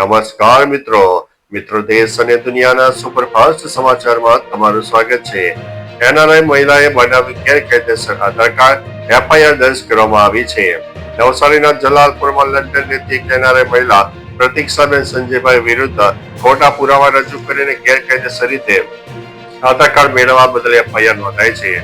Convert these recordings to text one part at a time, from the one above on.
નમસ્કાર મિત્રો. મિત્રો દેશ અને દુનિયાના સુપરફાસ્ટ સમાચારમાં તમારું સ્વાગત છે. એનઆરઆઈ મહિલાએ બનાવી ગેરકાયદેસર આધાર કાર્ડ એફઆઈઆર દર્જ કરવામાં આવી છે. નવસારીના જલાલપુરમાં લંડન રહેતી એક એનઆરઆઈ મહિલા પ્રતીક્ષાબેન સંજયભાઈ વિરુદ્ધ ખોટા પુરાવા રજૂ કરીને ગેરકાયદેસર રીતે આધાર કાર્ડ મેળવવા બદલ એફઆઈઆર નોંધાઈ છે.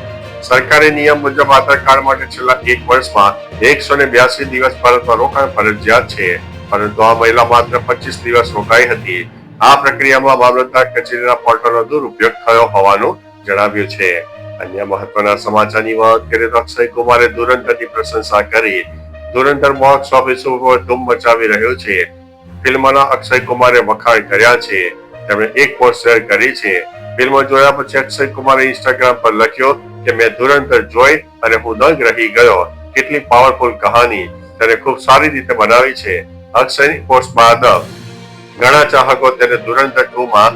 સરકારી નિયમ મુજબ આધાર કાર્ડ માટે છેલ્લા એક વર્ષમાં એકસો ને બ્યાસી દિવસ ભારતમાં રોકાણ ફરજિયાત છે. પરંતુ આ મહિલા માત્ર પચીસ દિવસ રોકાઈ હતી. આ પ્રક્રિયામાં મામલતદાર કચેરીના પોર્ટલનો દુરુપયોગ થયો હોવાનું જણાવ્યું છે. અન્ય મહત્વના સમાચારની વાત કરીએ તો અક્ષય કુમારે ધુરંધરની પ્રશંસા કરી. ધુરંધર બોક્સ ઓફિસ ઉપર ધૂમ મચાવી રહ્યો છે. ફિલ્મના અક્ષય કુમારે વખાણ કર્યા છે. તેમણે એક પોસ્ટ શેર કરી છે. ફિલ્મ જોયા પછી અક્ષય કુમારે ઇન્સ્ટાગ્રામ પર લખ્યો કે, મેં ધુરંધર જોઈ અને હું દંગ રહી ગયો. કેટલી પાવરફુલ કહાની. તેને ખૂબ સારી રીતે બનાવી છે. અક્ષયની પોસ્ટ બાદ ઘણા ચાહકો તેને ધુરંધર ટુ માં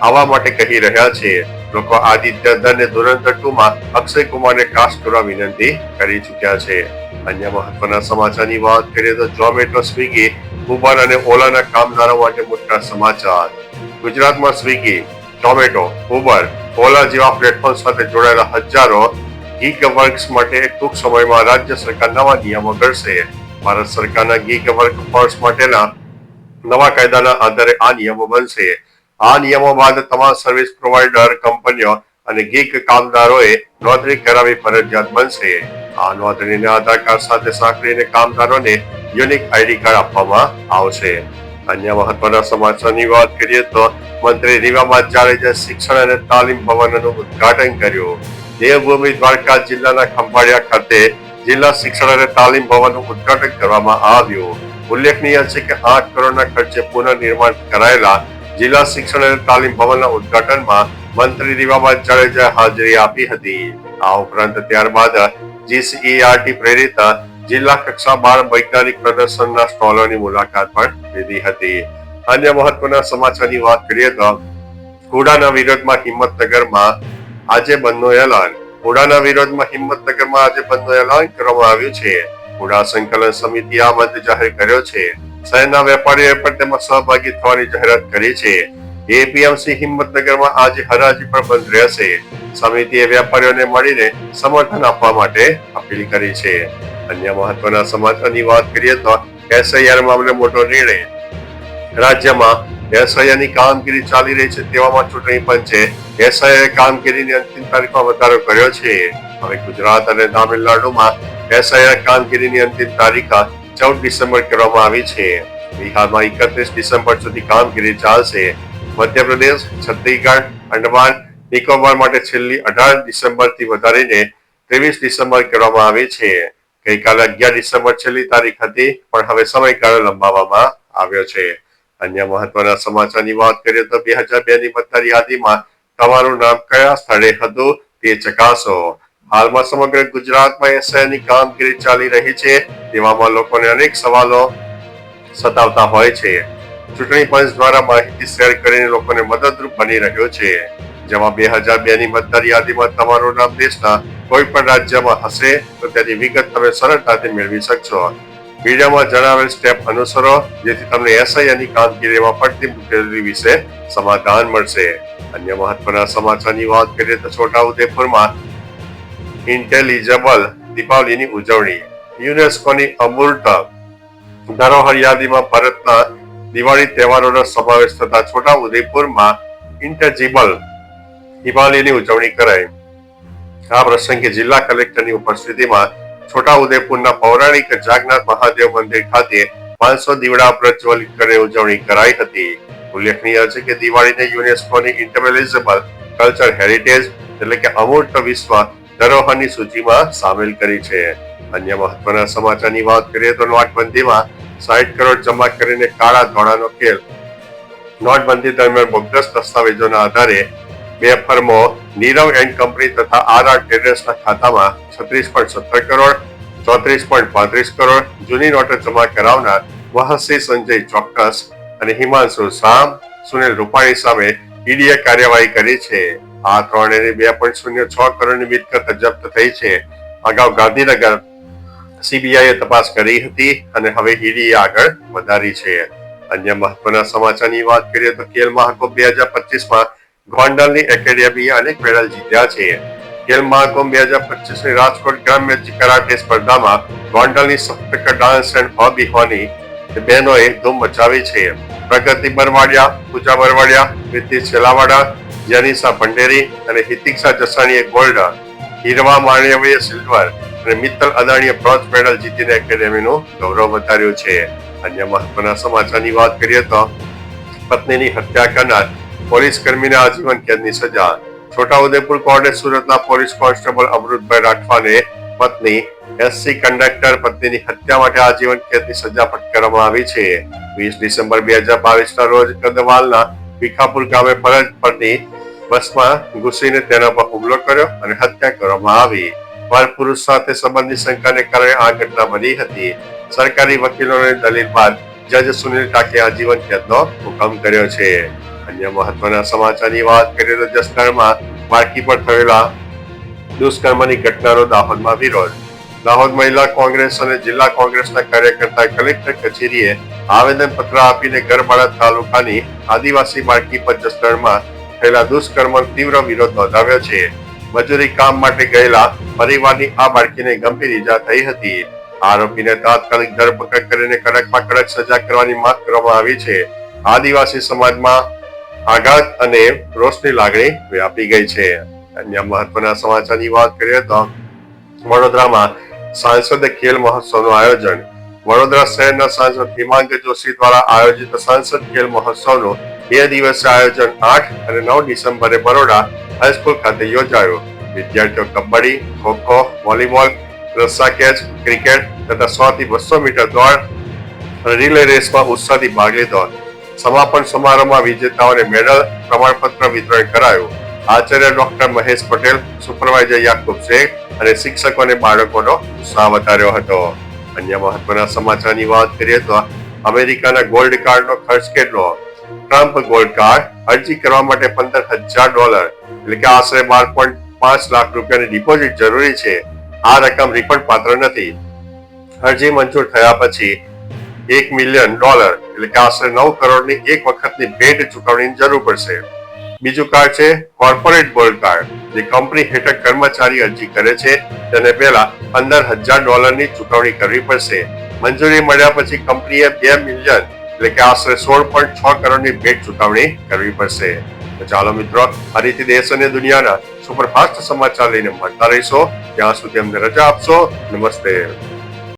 આવવા માટે કહી રહ્યા છે. લોકો આદિત્ય ધનને ધુરંધર ટુ માં અક્ષય કુમારને કાસ્ટ કરવા વિનંતી કરી ચૂક્યા છે. અન્ય મહત્વના સમાચારની વાત કરીએ તો ઝોમેટો સ્વિગી ઉબર અને ઓલાના કામદારો માટે મોટા સમાચાર. ગુજરાતમાં સ્વિગી ઝોમેટો ઉબર ઓલા જેવા પ્લેટફોર્મ સાથે જોડાયેલા હજારો ગીગ વર્ક્સ માટે ટૂંક સમયમાં રાજ્ય સરકાર નવા નિયમો ઘડશે ભારત સરકારના ગીગ વર્ક ફોર્સ માટેના નવા કાયદાના આધારે આ નિયમો બનશે. આ નિયમો બાદ તમામ સર્વિસ પ્રોવાઇડર, કંપનીઓ અને ગીગ કામદારોએ નોંધણી કરાવી ફરજિયાત બનશે. આ નોંધણીને આધાર કાર્ડ સાથે સાંકળીને કામદારોને યુનિક આઈડી કાર્ડ આપવામાં આવશે. અન્ય મહત્વના સમાચારની વાત કરીએ તો મંત્રી રીવા જાડેજા શિક્ષણ અને તાલીમ ભવનનું ઉદ્ઘાટન કર્યું. દેવભૂમિ દ્વારકા જિલ્લાના ખંભાળિયા ખાતે જિલ્લા શિક્ષણ અને તાલીમ ભવનનું ઉદ્ઘાટન કરવામાં આવ્યું. ઉલ્લેખનીય છે કે આઠ કરોડના ખર્ચે પુનર્નિર્માણ કરાયેલા જિલ્લા શિક્ષણ અને તાલીમ ભવનના ઉદ્ઘાટનમાં મંત્રી રીવાબા જાડેજા હાજરી આપી હતી. આ ઉપરાંત ત્યારબાદ જીસીઈઆરટી પ્રેરિત જિલ્લા કક્ષા બાર વૈજ્ઞાનિક પ્રદર્શનના સ્ટોલોની મુલાકાત પણ લીધી હતી. અન્ય મહત્વના સમાચારની વાત કરીએ તો કુડાના વિરોધમાં હિંમતનગરમાં આજે બંધનું એલાન હુડાના વિરોધમાં હિંમતનગરમાં આજે બંધનું એલાન કરવામાં આવ્યું છે. ઘોડા સંકલન સમિતિ આ બંધ જાહેર કર્યો છે. શહેરના વેપારીઓએ પણ તેમાં સહભાગી થવાની જાહેરાત કરી છે. એપીએમસી હિંમતનગરમાં આજે હરાજી પર બંધ રહેશે. સમિતિએ વેપારીઓને મળીને સમર્થન આપવા માટે અપીલ કરી છે. અન્ય મહત્વના સમાચારની વાત કરીએ તો એસઆઈઆર મામલે મોટો નિર્ણય. રાજ્યમાં એસઆઈઆરની કામગીરી ચાલી રહી છે તેવામાં ચૂંટણી પંચે એસઆઈઆર કામગીરીની અંતિમ તારીખમાં વધારો કર્યો છે. હવે ગુજરાત અને તામિલનાડુમાં એસઆઈઆર કામગીરીની અંતિમ તારીખ ચૌદ ડિસેમ્બર કરવામાં આવી છે. બિહારમાં એકત્રીસ ડિસેમ્બર સુધી કામગીરી ચાલશે. મધ્યપ્રદેશ, છત્તીસગઢ, અંડમાન, નિકોબાર માટે છેલ્લી અઢાર ડિસેમ્બરથી વધારીને ત્રેવીસ ડિસેમ્બર કરવામાં આવી છે. ગઈકાલે અગિયાર ડિસેમ્બર છેલ્લી તારીખ હતી, પણ હવે સમયગાળો લંબાવવામાં આવ્યો છે. અન્ય મહત્વના સમાચારની વાત કરીએ તો બે હજાર બે ની મતદાર યાદીમાં તમારું નામ કયા સ્થળે હતું તે ચકાસો. હાલમાં સમગ્ર ગુજરાતમાં એસઆઈની કામગીરી ચાલી રહી છે, તેવામાં લોકોને અનેક સવાલો સતાવતા હોય છે. ચૂંટણી પંચ દ્વારા માહિતી શેર કરીને લોકોને મદદરૂપ બની રહ્યો છે. જેમાં બે હજાર બે ની મતદાર યાદીમાં તમારું નામ દેશના કોઈ પણ રાજ્યમાં હશે, તો તેની વિગત તમે સરળતાથી મેળવી શકશો. વિડીયોમાં જણાવેલ સ્ટેપ અનુસરો, જેથી તમને એસઆઈની કામગીરીમાં પડતી મુશ્કેલી વિશે સમાધાન મળશે. અન્ય મહત્વના સમાચારની વાત કરીએ તો છોટાઉદેપુરમાં ઇન્ટેલિજેબલ દીપાવલીની ઉજવણી. યુનેસ્કોની અમૂર્ત ધરોહર યાદીમાં ભારતના દિવાળી તહેવારોનો સમાવેશ થતા છોટા ઉદયપુરમાં ઇન્ટેજિબલ દિવાળીની ઉજવણી કરાઈ. આ પ્રસંગે જિલ્લા કલેક્ટરની ઉપસ્થિતિમાં છોટા ઉદયપુરના પૌરાણિક જાગનાથ મહાદેવ મંદિર ખાતે પાંચસો દીવડા પ્રજ્વલિત કરી ઉજવણી કરાઈ હતી. ઉલ્લેખનીય છે કે દિવાળીને યુનેસ્કોની ઇન્ટરવેલિઝેબલ કલ્ચર હેરિટેજ એટલે કે અમૂર્ત વિશ્વ ધરોહરની સૂચિમાં સામેલ કરી છે. અન્ય મહત્વના સમાચારની વાત કરીએ તો નોટબંધીમાં સાઠ કરોડ જમા કરીને કાળા ધોળાનો ખેલ. નોટબંધી દરમિયાન બોગસ દસ્તાવેજોના આધારે બે ફર્મો નીરવ એન્ડ કંપની તથા આર આર ટ્રેડર્સના ખાતામાં છત્રીસ પોઈન્ટ સત્તર કરોડ, ચોત્રીસ પોઈન્ટ પાંત્રીસ કરોડ, જૂની નોટો જમા કરાવનાર વહસી સંજય ચોક્કસ અને હિમાંશુ શામ સુનિલ રૂપાણી સામે ઈડીએ કાર્યવાહી કરી છે. આ ત્રણેની બે પોઈન્ટ શૂન્ય છ કરોડની મિલકત જપ્ત થઈ છે. અગાઉ ગાંધીનગર સીબીઆઈએ તપાસ કરી હતી અને હવે ઈડીએ આગળ વધારી છે. અન્ય મહત્વના સમાચારની વાત કરીએ તો ખેલ મહાકુંભ બે હજાર પચીસમાં ગોંડલની એકેડેમીએ અનેક મેડલ જીત્યા છે. ખેલ મહાકુંભ બે હજાર પચીસની રાજકોટ ગ્રામ્ય કરાટે સ્પર્ધામાં ગોંડલની સપ્તક ડાન્સ એન્ડ હોબી હોની બહેનોએ ધૂમ મચાવી છે. પ્રગતિ બરવાડિયા, પૂજા બરવાડિયા, પ્રીતિ છેલાવાડા જનીસા ભંડેરી અને હિતિક્ષા જસાણીએ ગોલ્ડ, હીરવા માણ્યવીએ સિલ્વર અને મિત્તલ અદાણીએ બ્રોન્ઝ મેડલ જીતીને એકેડેમીનું ગૌરવ વધાર્યું છે. અન્ય મહત્વના સમાચારની વાત કરીએ તો પત્નીની હત્યા કરનાર પોલીસ કર્મીને આજીવન કેદની સજા. છોટાઉદેપુર કોર્ટે સુરતના પોલીસ કોન્સ્ટેબલ અમૃતભાઈ રાઠવાને પત્ની એસસી કંડક્ટર પત્નીની હત્યા માટે આજીવન કેદની સજા ફટકારવામાં આવી છે. વીસ ડિસેમ્બર બે હજાર બાવીસ ના રોજ કદવાલના ભીખાપુર ગામે ફરજ પરની બસમાં ઘૂસીને તેના પર હુમલો કર્યો અને હત્યા કરવામાં આવી. પર પુરુષ સાથે સંબંધની શંકાને કારણે આ ઘટના બની હતી. સરકારી વકીલોની દલીલ બાદ જજ સુનિલ ટાકે આજીવન કેદનો હુકમ કર્યો છે. અન્ય મહત્વના સમાચારની વાત કરીએ તો જસદણમાં બાળકી પર થયેલા દુષ્કર્મની ઘટનાનો દાહોદમાં વિરોધ. દાહોદ મહિલા કોંગ્રેસ અને જિલ્લા કોંગ્રેસના કાર્યકર્તા કલેક્ટર કચેરીએ આવેદન પત્ર આપીને ગરબાડા તાલુકાની આદિવાસી બાળકી પર જસદણમાં થયેલા દુષ્કર્મનો તીવ્ર વિરોધ નોંધાવ્યો છે. મજૂરી કામ માટે ગયેલા પરિવારની આ બાળકીને ગંભીર ઈજા થઈ હતી. આરોપીને તાત્કાલિક ધરપકડ કરીને કડકમાં કડક સજા કરવાની માંગ કરવામાં આવી છે. આદિવાસી સમાજમાં આઘાત અને રોષની લાગણી વ્યાપી ગઈ છે. અન્ય મહત્વના સમાચારની વાત કરીએ તો વડોદરામાં સાંસદ ખેલ મહોત્સવનું આયોજન. વડોદરા શહેરના સાંસદ હિમાંગ જોશી દ્વારા આયોજિત સાંસદ ખેલ મહોત્સવનું બે દિવસીય આયોજન આઠ અને નવ ડિસેમ્બરે બરોડા હાઈસ્કૂલ ખાતે યોજાયું. વિદ્યાર્થીઓ કબડ્ડી, ખોખો, વોલીબોલ, રસ્સા કેચ, ક્રિકેટ તથા સો થી બસો મીટર દોડ અને રિલે રેસમાં ઉત્સાહથી ભાગ લીધો. સમાપન સમારોહમાં વિજેતાઓને મેડલ પ્રમાણપત્ર વિતરણ કરાયું. આચાર્ય ડોક્ટર મહેશ પટેલ, સુપરવાઇઝર યાકુબ શેખ અને શિક્ષકો અને બાળકોનો ઉત્સાહ વધાર્યો હતો. અન્ય મહત્વના સમાચારની વાત કરીએ તો અમેરિકાના ગોલ્ડ કાર્ડનો ખર્ચ કેટલો? ટ્રમ્પ ગોલ્ડ કાર્ડ અરજી કરવા માટે પંદર હજાર ડોલર, એટલે કે આશરે બાર પોઈન્ટ પાંચ લાખ રૂપિયાની ડિપોઝિટ જરૂરી છે. આ રકમ રિફંડ પાત્ર નથી. અરજી મંજૂર થયા પછી એક મિલિયન ડોલર એટલે કે આશરે નવ કરોડની એક વખતની ભેટ ચૂકવણીની જરૂર પડશે. બીજું કાર્ડ છે કોર્પોરેટ ગોલ્ડ કાર્ડ જે કંપની હેઠળ કર્મચારી અરજી કરે છે, તેને પહેલા પંદર હજાર ડોલરની ચૂકવણી કરવી પડશે. મંજૂરી મળ્યા પછી કંપનીએ બે મિલિયન એટલે કે આશરે સોળ પોઈન્ટ છ કરોડની ભેટ ચૂકવણી કરવી પડશે. તો ચાલો મિત્રો ફરીથી દેશ અને દુનિયાના સુપરફાસ્ટ સમાચાર લઈને મળતા રહીશો. ત્યાં સુધી અમને રજા આપશો. નમસ્તે.